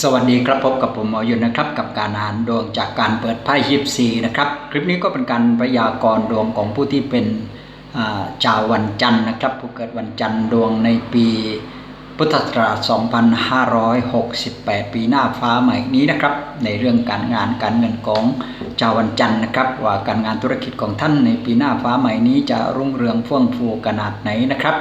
สวัสดีครับพบกับผมหมอยุนนะครับ กับการอ่านดวงจากการเปิดไพ่ยิปซีนะครับ คลิปนี้ก็เป็นการพยากรณ์ดวงของผู้ที่เป็นชาววันจันทร์นะครับ ผู้เกิดวันจันทร์ดวงในปีพุทธศักราช 2568 ปีหน้าฟ้าใหม่นี้นะครับ ในเรื่องการงานการเงินของชาววันจันทร์นะครับ ว่าการงานธุรกิจของท่านในปีหน้าฟ้าใหม่นี้จะรุ่งเรืองเฟื่องฟูขนาดไหนนะครับ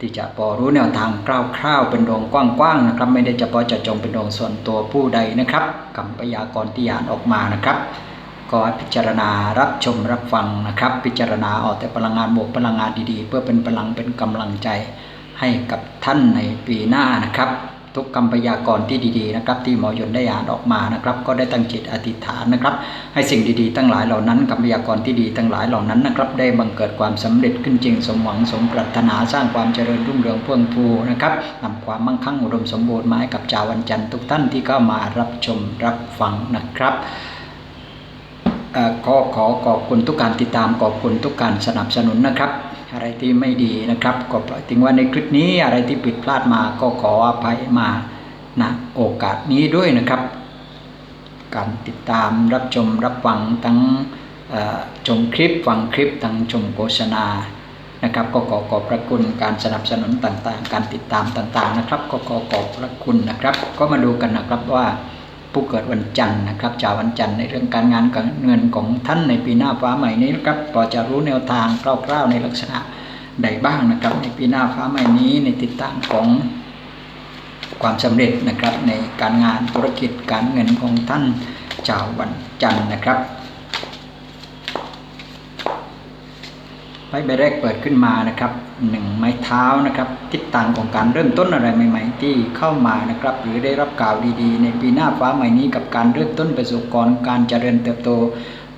ที่จะพอรู้แนวทางคร่าวๆเป็นดวงกว้างๆนะครับ ไม่ได้เฉพาะจะจงเป็นดวงส่วนตัวผู้ใดนะครับคำพยากรณ์ที่อ่านออกมานะครับก็พิจารณารับชมรับฟังนะครับ พิจารณาเอาแต่พลังงานบวกพลังงานดีๆ เพื่อเป็นพลังเป็นกำลังใจให้กับท่านในปีหน้านะครับ ทุกคำพยากรณ์ที่ดีๆนะครับที่หมอยนได้อ่านออกมานะครับก็ได้ตั้งจิตอธิษฐานนะครับ ให้สิ่งดีๆ ทั้งหลายเหล่านั้นคำพยากรณ์ที่ดีทั้งหลายเหล่านั้นนะครับได้บังเกิดความสำเร็จขึ้นจริงสมหวังสมปรารถนาสร้างความเจริญรุ่งเรืองเพื่องูนะครับนำความมั่งคั่งอุดมสมบูรณ์มาให้กับชาววันจันทร์ทุกท่านที่เข้ามารับชมรับฟังนะครับเอ่อขอขอขอบคุณทุกการติดตามขอบคุณทุกการสนับสนุนนะครับ อะไรที่ไม่ดีนะครับก็ปล่อยทิ้งไว้ในคลิปนี้อะไรที่ผิดพลาดมาก็ขออภัยมาณโอกาสนี้ด้วยนะครับ การติดตามรับชมรับฟังทั้งชมคลิปฟังคลิปทั้งชมโฆษณานะครับก็ขอขอบพระคุณการสนับสนุนต่างๆ การติดตามต่างๆนะครับ ก็ขอขอบพระคุณนะครับ ก็มาดูกันนะครับว่า ผู้เกิดวันจันทร์นะครับจาววันจันทร์ในเรื่องการงานการเงินของท่านในปีหน้าฟ้าใหม่นี้นะครับพอจะรู้แนวทางคร่าวๆในลักษณะใดบ้างนะครับ ในปีหน้าฟ้าใหม่นี้ในติดตามของความสำเร็จนะครับในการงานธุรกิจการเงินของท่านชาววันจันทร์นะครับ ไพ่ใบแรกเปิดขึ้นมานะครับหนึ่งไม้เท้านะครับทิศทางของการเริ่มต้นอะไรใหม่ ๆ ที่เข้ามานะครับหรือได้รับข่าวดีๆ ในปีหน้าฟ้าใหม่นี้กับการเริ่มต้นประสบการณ์การเจริญเติบโต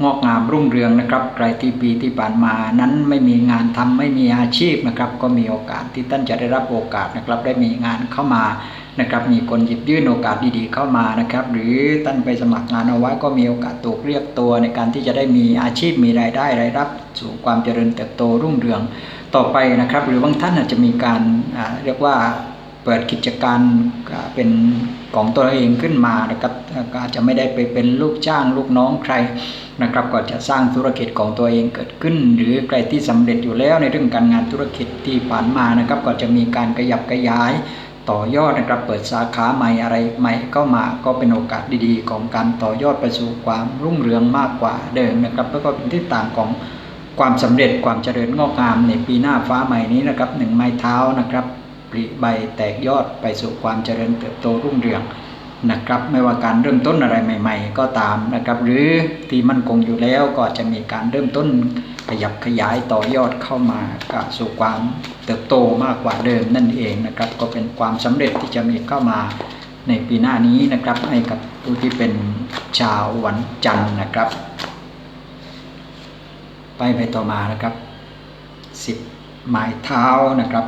งอกงามรุ่งเรืองนะครับใครที่ปีที่ผ่านมานั้นไม่มีงานทำไม่มีอาชีพนะครับก็มีโอกาสที่ท่านจะได้รับโอกาสนะครับได้มีงานเข้ามา นะครับ มีคนหยิบยื่นโอกาสดีๆเข้ามานะครับ หรือท่านไปสมัครงานเอาไว้ก็มีโอกาสถูกเรียกตัว ในการที่จะได้มีอาชีพมีรายได้รายรับสู่ความเจริญเติบโตรุ่งเรืองต่อไปนะครับ หรือบางท่านอาจจะมีการเรียกว่าเปิดกิจการเป็นของตัวเองขึ้นมานะครับก็อาจจะไม่ได้ไปเป็นลูกจ้างลูกน้องใครนะครับก็จะสร้างธุรกิจของตัวเองเกิดขึ้น หรือใครที่สำเร็จอยู่แล้วในเรื่องการงานธุรกิจที่ผ่านมานะครับ ก็จะมีการขยับขยาย ต่อยอดนะครับเปิดสาขาใหม่อะไรใหม่เข้ามาก็เป็นโอกาสดีๆ ของการต่อยอดไปสู่ความรุ่งเรืองมากกว่าเดิมนะครับแล้วก็เป็นทิศทางของความสำเร็จความเจริญงอกงามในปีหน้าฟ้าใหม่นี้นะครับหนึ่งไม้เท้านะครับปริใบแตกยอดไปสู่ความเจริญเติบโตรุ่งเรืองนะครับไม่ว่าการเริ่มต้นอะไรใหม่ ๆ ก็ตามนะครับ หรือที่มั่นคงอยู่แล้วก็จะมีการเริ่มต้น ขยับขยายต่อยอดเข้ามากสู่ความเติบโตมากกว่าเดิมนั่นเองนะครับ ก็เป็นความสำเร็จที่จะมีเข้ามาในปีหน้านี้นะครับ ให้กับผู้ที่เป็นชาววันจันทร์นะครับ ไปไปต่อมานะครับสิบไม้เท้านะครับ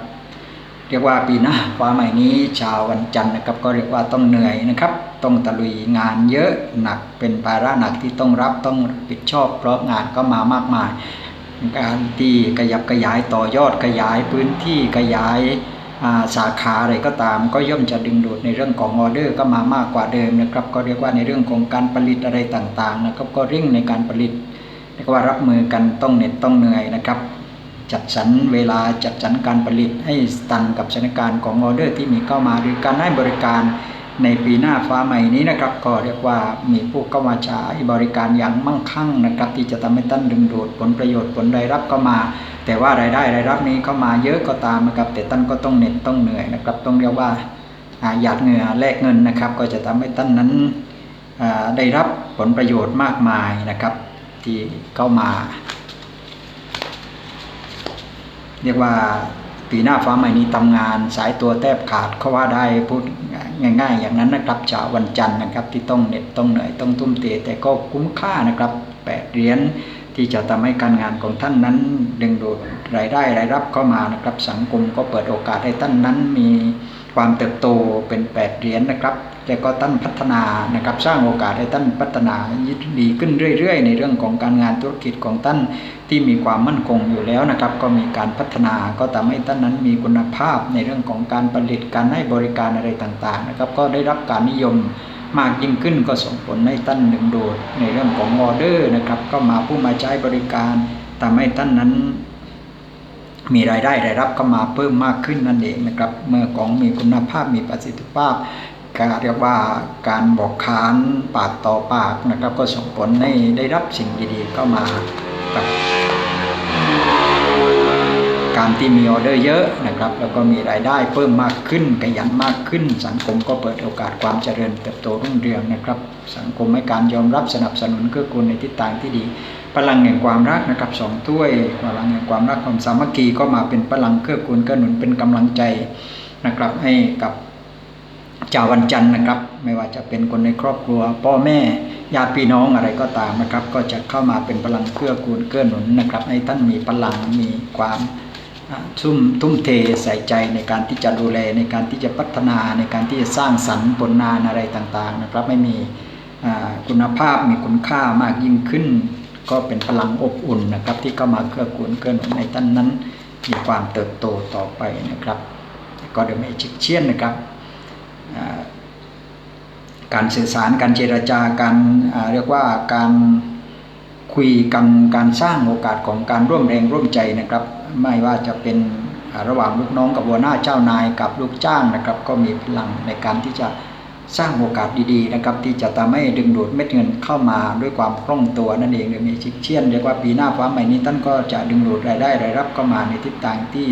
เรียกว่าปีหน้าฟ้าใหม่นี้ชาววันจันทร์นะครับ ก็เรียกว่าต้องเหนื่อยนะครับต้องตะลุยงานเยอะหนักเป็นภาระหนักที่ต้องรับต้องผิดชอบเพราะงานก็มามากมาย การที่ขยับขยายต่อยอดขยายพื้นที่ขยายาสาขาอะไรก็ตาม ก็ย่อมจะดึงดูดในเรื่องของออเดอร์ก็มามากกว่าเดิมนะครับ ก็เรียกว่าในเรื่องของการผลิตอะไรต่างๆนะครับ ก็เร่งในการผลิตเรียกว่ารับมือกันต้องเหน็ดต้องเหนื่อยนะครับ จัดสรรเวลาจัดสรรการผลิตให้ตันกับสถานการณ์ของออเดอร์ที่มีเข้ามาหรือการให้บริการ ในปีหน้าฟ้าใหม่นี้นะครับ ก็เรียกว่ามีผู้เข้ามาใช้บริการอย่างมั่งคั่งนะครับ ที่จะทำให้ท่านดึงดูดผลประโยชน์ผลรายรับเข้ามา แต่ว่ารายได้รายรับนี้เข้ามาเยอะก็ตามนะครับ แต่ท่านก็ต้องเหน็ดต้องเหนื่อยนะครับ ต้องเรียกว่าหยาดเหงื่อแลกเงินนะครับ ก็จะทำให้ท่านนั้นได้รับผลประโยชน์มากมายนะครับ ที่เข้ามา เรียกว่า ปีหน้าฟ้าใหม่นี้ทำงาน สายตัวแทบขาดเขาว่าได้พูดง่าย ๆ อย่างนั้นนะครับชาววันจันทร์นะครับ ที่ต้องเหน็ดต้องเหนื่อยต้องทุ่มเทแต่ก็คุ้มค่านะครับแปดเหรียญที่จะทำให้การงานของท่านนั้น ดึงดูดรายได้รายรับเข้ามานะครับ สังคมก็เปิดโอกาสให้ท่านนั้นมีความเติบโตเป็นแปดเหรียญนะครับ แล้วก็ท่านพัฒนานะครับสร้างโอกาสให้ท่านพัฒนาดีขึ้นเรื่อย ๆ ในเรื่องของการงานธุรกิจของท่านที่มีความมั่นคงอยู่แล้วนะครับ ก็มีการพัฒนาก็ทำให้ท่านนั้นมีคุณภาพในเรื่องของการผลิตการให้บริการอะไรต่างๆนะครับ ก็ได้รับการนิยมมากยิ่งขึ้นก็ส่งผลให้ท่านหนึ่งโดดในเรื่องของออเดอร์นะครับก็มาผู้มาใช้บริการทำให้ท่านนั้นมีรายได้รายรับเข้ามาเพิ่มมากขึ้นนั่นเองนะครับ เมื่อของมีคุณภาพมีประสิทธิภาพ ก็เรียกว่าการบอกขานปากต่อปากนะครับ ก็ส่งผลให้ได้รับสิ่งดีๆเข้ามากับการที่มีออเดอร์เยอะนะครับ แล้วก็มีรายได้เพิ่มมากขึ้นขยันมากขึ้น สังคมก็เปิดโอกาสความเจริญเติบโตรุ่งเรืองนะครับ สังคมให้การยอมรับสนับสนุนเกื้อกูลในทิศทางที่ดีพลังแห่งความรักนะครับสองถ้วยพลังแห่งความรักความสามัคคีก็มาเป็นพลังเกื้อกูลเกื้อหนุนเป็นกำลังใจนะครับให้กับ จาวันจันทร์นะครับ ไม่ว่าจะเป็นคนในครอบครัว พ่อแม่ญาติพี่น้องอะไรก็ตามนะครับ ก็จะเข้ามาเป็นพลังเกื้อกูลเกื้อหนุนนะครับ ให้ท่านมีพลังมีความทุ่มทุ่มเทใส่ใจในการที่จะดูแลในการที่จะพัฒนาในการที่จะสร้างสรรค์ผลงานอะไรต่างๆ นะครับไม่มีคุณภาพมีคุณค่ามากยิ่งขึ้น ก็เป็นพลังอบอุ่นนะครับ ที่เข้ามาเกื้อกูลเกื้อหนุนในท่านนั้น มีความเติบโตต่อไปนะครับก็เดมชิกเชียนนะครับ การสื่อสารการเจรจาการเรียกว่าการคุยกันการสร้างโอกาสของการร่วมแรงร่วมใจนะครับ ไม่ว่าจะเป็นระหว่างลูกน้องกับหัวหน้าเจ้านายกับลูกจ้างนะครับ ก็มีพลังในการที่จะสร้างโอกาสดีๆนะครับ ที่จะทำให้ดึงดูดเม็ดเงินเข้ามาด้วยความคล่องตัวนั่นเองมีชิกเชียนเรียกว่าปีหน้าฟ้าใหม่นี้ท่านก็จะดึงดูดรายได้รายรับเข้ามาในทิศทางที่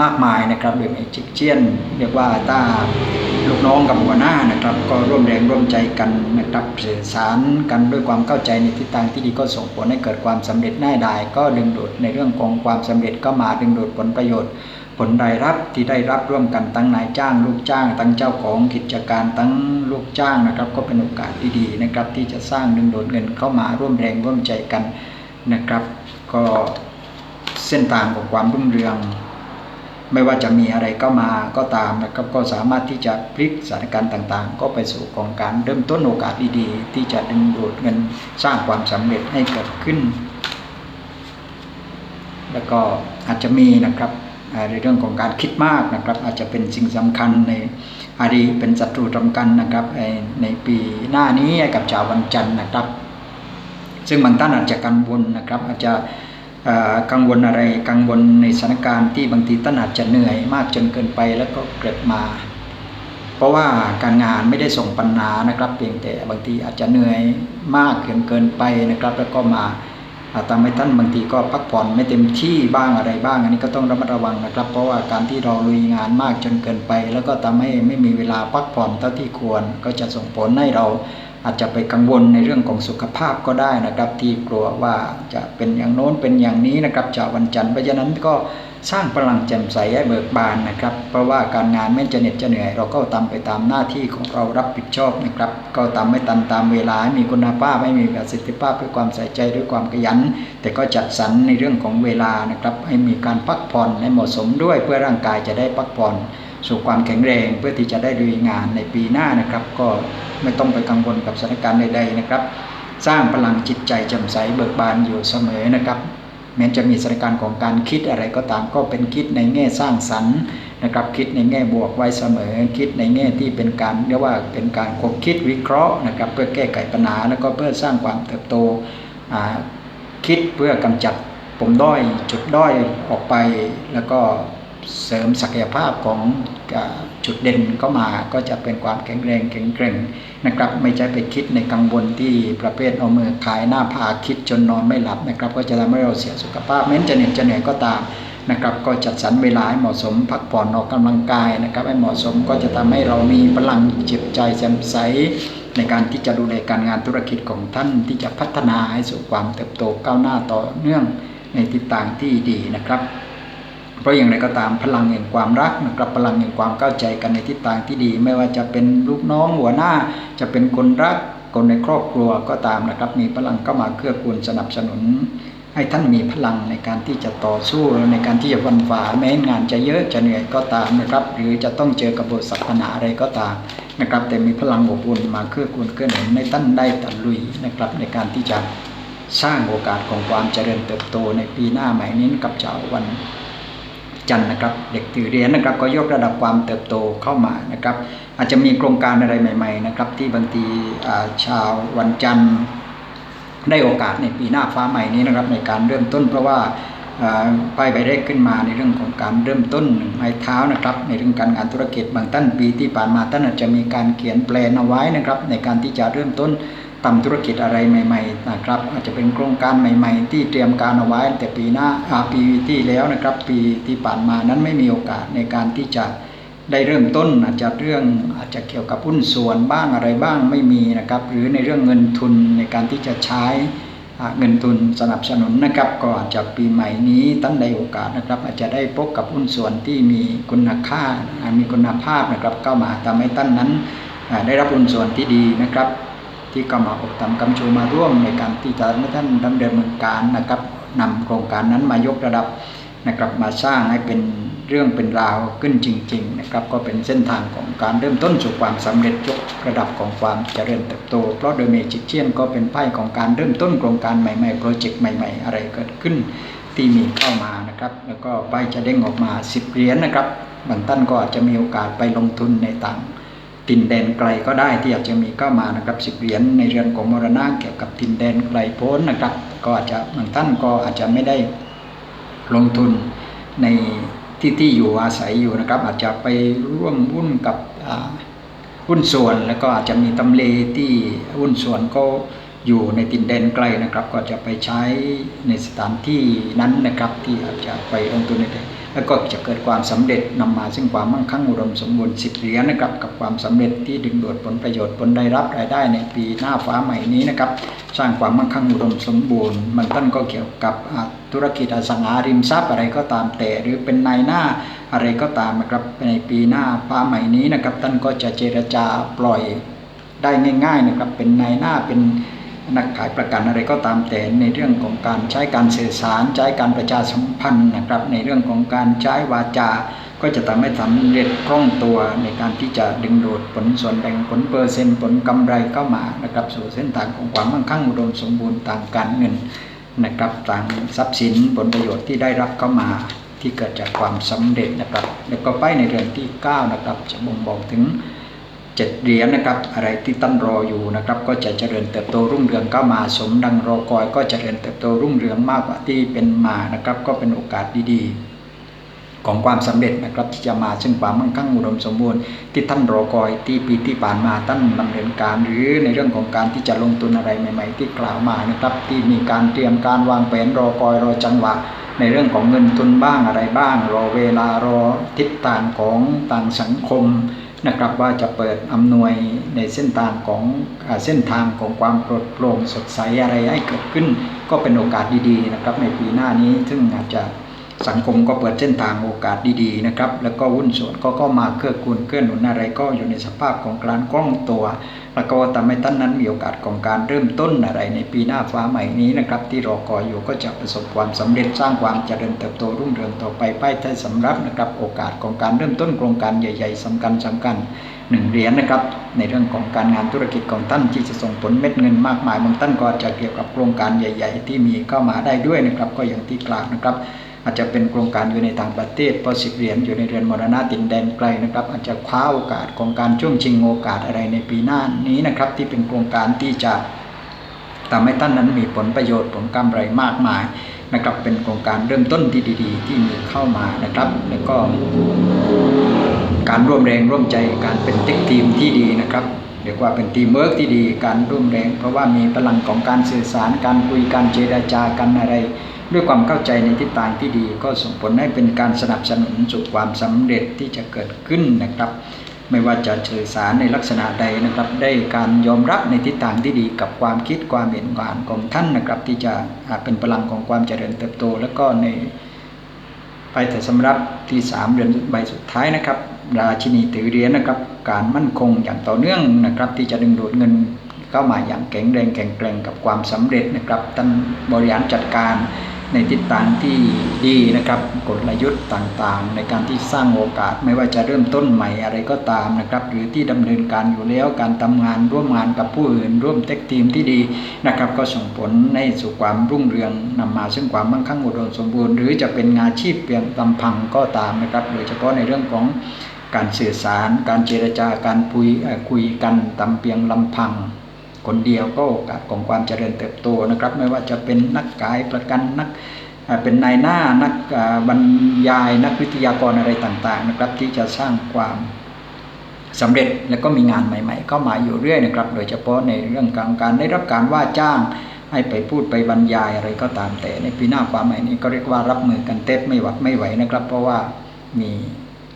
มากมายนะครับโดยมีชิกเชียนเรียกว่าถ้าลูกน้องกับหัวหน้านะครับ ก็ร่วมแรงร่วมใจกันนะครับสื่อสารกันด้วยความเข้าใจในทิศทางที่ดีก็ส่งผลให้เกิดความสำเร็จง่ายดายก็ดึงดูดในเรื่องของความสำเร็จก็มาดึงดูดผลประโยชน์ ผลรายรับที่ได้รับร่วมกันตั้งนายจ้าง ลูกจ้างตั้งเจ้าของกิจการตั้งลูกจ้างนะครับ ก็เป็นโอกาสดีๆนะครับที่จะสร้างดึงดูดเงินเข้ามาร่วมแรงร่วมใจกันนะครับ ก็เส้นทางของความรุ่งเรือง ไม่ว่าจะมีอะไรก็มาก็ตามนะครับก็สามารถที่จะพลิกสถานการณ์ต่างๆ ก็ไปสู่ของการเริ่มต้นโอกาสดีๆ ที่จะดึงดูดเงินสร้างความสำเร็จให้เกิดขึ้น แล้วก็อาจจะมีนะครับในเรื่องของการคิดมากนะครับ อาจจะเป็นสิ่งสำคัญในอาดีเป็นศัตรูตรกันนะครับในปีหน้านี้กับชาววันจันทร์นะครับ ซึ่งบางท่านอาจจะกังวลนะครับ อาจจะ กังวลอะไรกังวลในสถานการณ์ที่บางทีท่านอาจจะเหนื่อยมากจนเกินไปแล้วก็เกิดมา เพราะว่าการงานไม่ได้ส่งปัญหานะครับ เพียงแต่บางทีอาจจะเหนื่อยมากเกินเกินไปนะครับ แล้วก็มาทำให้ท่านบางทีก็พักผ่อนไม่เต็มที่บ้างอะไรบ้าง อันนี้ก็ต้องระมัดระวังนะครับ เพราะว่าการที่เราลุยงานมากจนเกินไป แล้วก็ทำให้ไม่มีเวลาพักผ่อนเท่าที่ควร ก็จะส่งผลให้เรา อาจจะไปกังวลในเรื่องของสุขภาพก็ได้นะครับ ที่กลัวว่าจะเป็นอย่างโน้นเป็นอย่างนี้นะครับจากวันจันทร์เพราะฉะนั้นก็สร้างพลังแจ่มใสให้เบิกบานนะครับ เพราะว่าการงานแม้จะเหน็ดจะเหนื่อย เราก็ทำไปตามหน้าที่ของเรารับผิดชอบนะครับ ก็ทำให้ตันตามเวลามีคุณภาพให้มีประสิทธิภาพด้วยความใส่ใจด้วยความขยัน แต่ก็จัดสรรในเรื่องของเวลานะครับ ให้มีการพักผ่อนให้เหมาะสมด้วยเพื่อร่างกายจะได้พักผ่อน สู่ความแข็งแรงเพื่อที่จะได้ลุยงานในปีหน้านะครับ ก็ไม่ต้องไปกังวลกับสถานการณ์ใดๆนะครับ สร้างพลังจิตใจแจ่มใสเบิกบานอยู่เสมอนะครับแม้จะมีสถานการณ์ของการคิดอะไรก็ตามก็เป็นคิดในแง่สร้างสรรค์นะครับคิดในแง่บวกไว้เสมอ คิดในแง่ที่เป็นการเรียกว่าเป็นการคบคิดวิเคราะห์นะครับเพื่อแก้ไขปัญหาแล้วก็เพื่อสร้างความเติบโตคิดเพื่อกำจัดปมด้อยจุดด้อยออกไป แล้วก็เสริมศักยภาพของ จุดเด่นก็มาก็จะเป็นความแข็งแรงแข็งแกร่งนะครับ ไม่ใช่ไปคิดในกังวลที่ประเภทเอามือขายหน้าผาคิดจนนอนไม่หลับนะครับ ก็จะทำให้เราเสียสุขภาพแม้จะเหน็ดจะเหนื่อยก็ตามนะครับก็จัดสรรเวลาให้เหมาะสมพักผ่อนออกกำลังกายนะครับให้เหมาะสมก็จะทำให้เรามีพลังจิตใจแจ่มใส ในการที่จะดูแลการงานธุรกิจของท่านที่จะพัฒนาให้สู่ความเติบโตก้าวหน้าต่อเนื่องในทิศทางที่ดีนะครับ เพราะอย่างไรก็ตามพลังแห่งความรักนะครับพลังแห่งความเข้าใจกันในทิศทางที่ดี ไม่ว่าจะเป็นลูกน้องหัวหน้า จะเป็นคนรักคนในครอบครัวก็ตามนะครับ มีพลังเข้ามาเกื้อกูลสนับสนุน ให้ท่านมีพลังในการที่จะต่อสู้ในการที่จะฟันฝ่าแม้งานจะเยอะจะเหนื่อยก็ตามนะครับ หรือจะต้องเจอกับบทสัพนาอะไรก็ตามนะครับ แต่มีพลังอบอุ่นมาเกื้อกูลเกื้อหนุนในท่านได้ตะลุยนะครับ ในการที่จะสร้างโอกาสของความเจริญเติบโตในปีหน้าใหม่นี้กับเจ้าวัน จันทร์นะครับ เด็กถือเหรียญนะครับ ก็ยกระดับความเติบโตเข้ามานะครับ อาจจะมีโครงการอะไรใหม่ ๆ นะครับ ที่บางทีชาววันจันทร์ได้โอกาสในปีหน้าฟ้าใหม่นี้นะครับ ในการเริ่มต้น เพราะว่าอ่าป้ายใบแรกขึ้นมาในเรื่องของการเริ่มต้นไม้เท้านะครับ ในเรื่องการงานธุรกิจบางท่านปีที่ผ่านมาท่านอาจจะมีการเขียนแปลนเอาไว้นะครับ ในการที่จะเริ่มต้น ทำธุรกิจอะไรใหม่ๆนะครับ อาจจะเป็นโครงการใหม่ ๆ ที่เตรียมการเอาไว้ แต่ปีหน้าอาปีที่แล้วนะครับ ปีที่ผ่านมานั้นไม่มีโอกาสในการที่จะได้เริ่มต้นอาจจะเรื่องอาจจะเกี่ยวกับหุ้นส่วนบ้างอะไรบ้างไม่มีนะครับ หรือในเรื่องเงินทุนในการที่จะใช้เงินทุนสนับสนุนนะครับก็อาจจะปีใหม่นี้ท่านได้โอกาสนะครับ อาจจะได้พบกับหุ้นส่วนที่มีคุณค่ามีคุณภาพนะครับเข้ามาทำให้ท่านนั้นได้รับหุ้นส่วนที่ดีนะครับ ที่เข้ามาอบรมกำชูมาร่วมในการที่จะให้ท่านดำเนินการนะครับนำโครงการนั้นมายกระดับนะครับมาสร้างให้เป็นเรื่องเป็นราวขึ้นจริง ๆ นะครับ ก็เป็นเส้นทางของการเริ่มต้นสู่ความสำเร็จยกระดับของความเจริญเติบโต เพราะโดยเมจิเชียนก็เป็นไพ่ของการเริ่มต้นโครงการใหม่ๆ โปรเจกต์ใหม่ ๆ อะไรเกิดขึ้นที่มีเข้ามานะครับ แล้วก็ไพ่จะเด้งออกมา 10 เหรียญนะครับบางท่านก็อาจจะมีโอกาสไปลงทุนในต่าง ตินแดนไกลก็ได้ที่อาจจะมีเข้ามานะครับสิบเหรียญในเรือนของมรณะเกี่ยวกับตินแดนไกลโพ้นนะครับ ก็อาจจะบางท่านก็อาจจะไม่ได้ลงทุนในที่ที่อยู่อาศัยอยู่นะครับ อาจจะไปร่วมหุ้นกับอ่าหุ้นส่วน แล้วก็อาจจะมีตำเลที่หุ้นส่วนก็อยู่ในตินแดนไกลนะครับ ก็จะไปใช้ในสถานที่นั้นนะครับ ที่อาจจะไปลงทุนใน แล้วก็จะเกิดความสำเร็จนำมาซึ่งความมั่งคั่งอุดมสมบูรณ์สิบเหรียญนะครับกับความสำเร็จที่ดึงดูดผลประโยชน์ผลได้รับรายได้ในปีหน้าฟ้าใหม่นี้นะครับสร้างความมั่งคั่งอุดมสมบูรณ์ มันต้นก็เกี่ยวกับธุรกิจอสังหาริมทรัพย์อะไรก็ตามแต่หรือเป็นนายหน้าอะไรก็ตามนะครับในปีหน้าฟ้าใหม่นี้นะครับท่านก็จะเจรจาปล่อยได้ง่าย ๆนะครับเป็นนายหน้าเป็น นักขายประกันอะไรก็ตามแต่ในเรื่องของการใช้การสื่อสาร ใช้การประชาสัมพันธ์นะครับ ในเรื่องของการใช้วาจา ก็จะทำให้สำเร็จคล่องตัวในการที่จะดึงดูดผลส่วนแบ่งผลเปอร์เซ็นต์ผลกำไรเข้ามานะครับสู่เส้นทางของความมั่งคั่งอุดมสมบูรณ์ทางการเงินนะครับต่างทรัพย์สินผลประโยชน์ที่ได้รับเข้ามาที่เกิดจากความสำเร็จนะครับ แล้วก็ไปในเดือนที่เก้านะครับจะบ่งบอกถึง เจ็ดเหรียญนะครับ อะไรที่ตั้นรออยู่นะครับ ก็จะเจริญเติบโตรุ่งเรืองก็มาสมดังรอคอย ก็เจริญเติบโตรุ่งเรืองมากกว่าที่เป็นมานะครับ ก็เป็นโอกาสดีๆ ของความสำเร็จนะครับที่จะมาซึ่งความมั่งคั่งอุดมสมบูรณ์ที่ท่านรอคอยที่ปีที่ผ่านมาท่านดำเนินการ หรือในเรื่องของการที่จะลงทุนอะไรใหม่ ๆ ที่กล่าวมานะครับ ที่มีการเตรียมการวางแผนรอคอยรอจังหวะในเรื่องของเงินทุนบ้างอะไรบ้าง รอเวลารอทิศทางของต่างสังคม นะครับว่าจะเปิดอำนวยในเส้นทางของอเส้นทางของความโปรดโปร่งสดใสอะไรให้เกิดขึ้น ก็เป็นโอกาสดีๆนะครับในปีหน้านี้ซึ่งอาจจะ สังคมก็เปิดเส้นทางโอกาสดีๆนะครับ แล้วก็หุ้นส่วนก็ก็มาเกื้อกูลเกื้อหนุนอะไรก็อยู่ในสภาพของการคล่องตัว แล้วก็ทำให้ท่านนั้นมีโอกาสของการเริ่มต้นอะไรในปีหน้าฟ้าใหม่นี้นะครับ ที่รอคอยอยู่ก็จะประสบความสำเร็จสร้างความเจริญเติบโตรุ่งเรืองต่อไปป้ายใต้สำรับนะครับ โอกาสของการเริ่มต้นโครงการใหญ่ ๆสำคัญสำคัญหนึ่งเหรียญนะครับ ในเรื่องของการงานธุรกิจของท่านที่จะส่งผลเม็ดเงินมากมายบางท่านก็จะเกี่ยวกับโครงการใหญ่ ๆ ที่มีเข้ามาได้ด้วยนะครับ ก็อย่างที่กล่าวนะครับ อาจจะเป็นโครงการอยู่ในต่างประเทศพราะสิบเหรียญอยู่ในเรือนมรณะตินแดนไกลนะครับ อาจจะคว้าโอกาสของการช่วงชิงโอกาสอะไรในปีหน้านี้นะครับ ที่เป็นโครงการที่จะทำให้ท่านนั้นมีผลประโยชน์ผลกำไรมากมายนะครับ เป็นโครงการเริ่มต้นที่ดี ๆ ที่มีเข้ามานะครับ แล้วก็ การร่วมแรงร่วมใจการเป็นเทคทีมที่ดีนะครับเรียกว่าเป็นทีมเวิร์กที่ดีการร่วมแรง เพราะว่ามีพลังของการสื่อสารการคุยการเจรจากันอะไร ด้วยความเข้าใจในทิศทางที่ดี ก็ส่งผลให้เป็นการสนับสนุนสู่ความสำเร็จที่จะเกิดขึ้นนะครับ ไม่ว่าจะสื่อสารในลักษณะใดนะครับ ได้การยอมรับในทิศทางที่ดีกับความคิดความเห็นงานของท่านนะครับ ที่จะเป็นพลังของความเจริญเติบโต แล้วก็ในไปแต่สำรับที่สามเดือนใบสุดท้ายนะครับ ราชินีถือเหรียญนะครับ การมั่นคงอย่างต่อเนื่องนะครับ ที่จะดึงดูดเงินเข้ามาอย่างแข็งแรงแข็งแกร่งกับความสำเร็จนะครับท่านบริหารจัดการ ในทิศทางที่ดีนะครับ กลยุทธ์ต่างๆ ในการที่สร้างโอกาสไม่ว่าจะเริ่มต้นใหม่อะไรก็ตามนะครับ หรือที่ดำเนินการอยู่แล้วการทำงานร่วมงานกับผู้อื่น ร่วมเทคทีมที่ดีนะครับ ก็ส่งผลในสู่ความรุ่งเรืองนำมาซึ่งความมั่งคั่งอุดมสมบูรณ์ หรือจะเป็นงานชีพเพียงลำพังก็ตามนะครับ โดยเฉพาะในเรื่องของการสื่อสาร การเจรจาการคุยคุยกันตามเพียงลำพัง คนเดียวก็โอกาสของความเจริญเติบโตนะครับ ไม่ว่าจะเป็นนักขายประกันนักเป็นนายหน้านักบรรยายนักวิทยากรอะไรต่างๆนะครับ ที่จะสร้างความสำเร็จแล้วก็มีงานใหม่ๆ เข้ามาอยู่เรื่อยนะครับ โดยเฉพาะในเรื่องการการได้รับการว่าจ้างให้ไปพูดไปบรรยายอะไรก็ตามแต่ในปีหน้าความใหม่นี้ก็เรียกว่ารับมือกันเต็มไม่หวัดไม่ไหวนะครับ เพราะว่ามี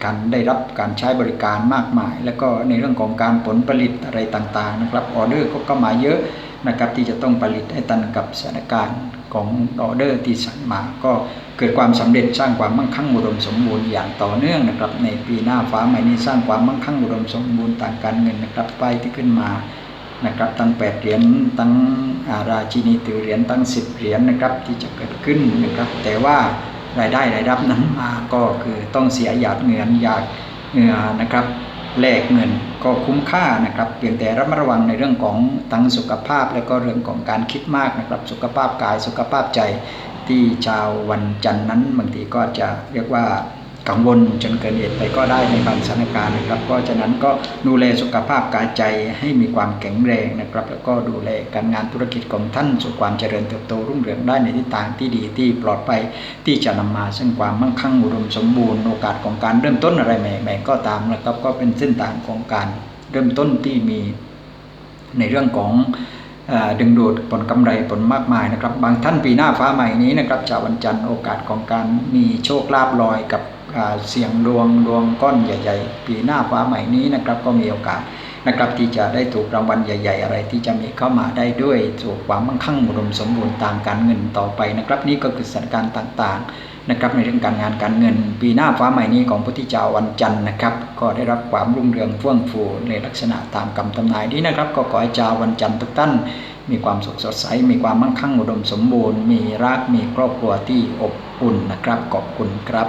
การได้รับการใช้บริการมากมาย แล้วก็ในเรื่องของการผลผลิตอะไรต่างๆนะครับออเดอร์ก็เข้ามาเยอะนะครับที่จะต้องผลิตให้ทันกับสถานการณ์ของออเดอร์ที่สั่งมา ก็เกิดความสำเร็จสร้างความมั่งคั่งอุดมสมบูรณ์อย่างต่อเนื่องนะครับ ในปีหน้าฟ้าใหม่นี้สร้างความมั่งคั่งอุดมสมบูรณ์ทางการเงินนะครับไปายที่ขึ้นมานะครับตั้งแปดเหรียญตั้งาราชินีถือเหรียญตั้งสิบเหรียญนะครับที่จะเกิดขึ้นนะครับแต่ว่า รายได้รายรับนั้นมาก็คือต้องเสียหยาดเงินหยาดเงื่อนะครับแลกเงินก็คุ้มค่านะครับเพียงแต่ระมัดระวังในเรื่องของทั้งสุขภาพ และก็เรื่องของการคิดมากนะครับ สุขภาพกายสุขภาพใจที่ชาววันจันทร์นั้นบางทีก็จะเรียกว่า กังวลจนเกินเหตุไปก็ได้ในบางสถานการณ์นะครับเพราะฉะนั้นก็ดูแลสุขภาพกายใจให้มีความแข็งแรงนะครับ แล้วก็ดูแลการงานธุรกิจของท่านสู่ความเจริญเติบโตรุ่งเรืองได้ในทิศทางที่ดีที่ปลอดภัยที่จะนำมาซึ่งความมั่งคั่งอุดมสมบูรณ์โอกาสของการเริ่มต้นอะไรใหม่ๆก็ตามนะครับ ก็เป็นเส้นทางของการเริ่มต้นที่มีในเรื่องของดึงดูดผลกำไรผลมากมายนะครับ บางท่านปีหน้าฟ้าใหม่นี้นะครับจากวันจันทร์โอกาสของการมีโชคลาภลอยกับ เสียงดวงดวงก้อนใหญ่ ๆ ปีหน้าฟ้าใหม่นี้นะครับก็มีโอกาสนะครับที่จะได้ถูกรางวัลใหญ่ ๆ อะไรที่จะมีเข้ามาได้ด้วยสู่ความมั่งคั่งอุดมสมบูรณ์ทางการเงินต่อไปนะครับนี่ก็คือสถานการณ์ต่างๆนะครับในเรื่องการงานการเงิน ปีหน้าฟ้าใหม่นี้ของพุทธเจ้าวันจันทร์นะครับก็ได้รับความรุ่งเรืองเฟื่องฟูในลักษณะตามคำทำนายนี้นะครับ ก็ขอให้ชาววันจันทร์ทุกท่านมีความสุขสดใส มีความมั่งคั่งอุดมสมบูรณ์ มีรักมีครอบครัวที่อบอุ่นนะครับขอบคุณครับ